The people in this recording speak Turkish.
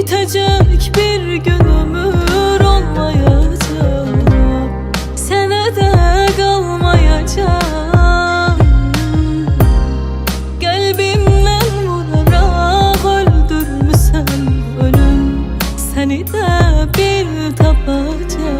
Bitecek bir gün ömür olmayacağım Senede kalmayacağım Kalbimden vurarak öldürmüşsem ölüm. Seni de bir tapacağım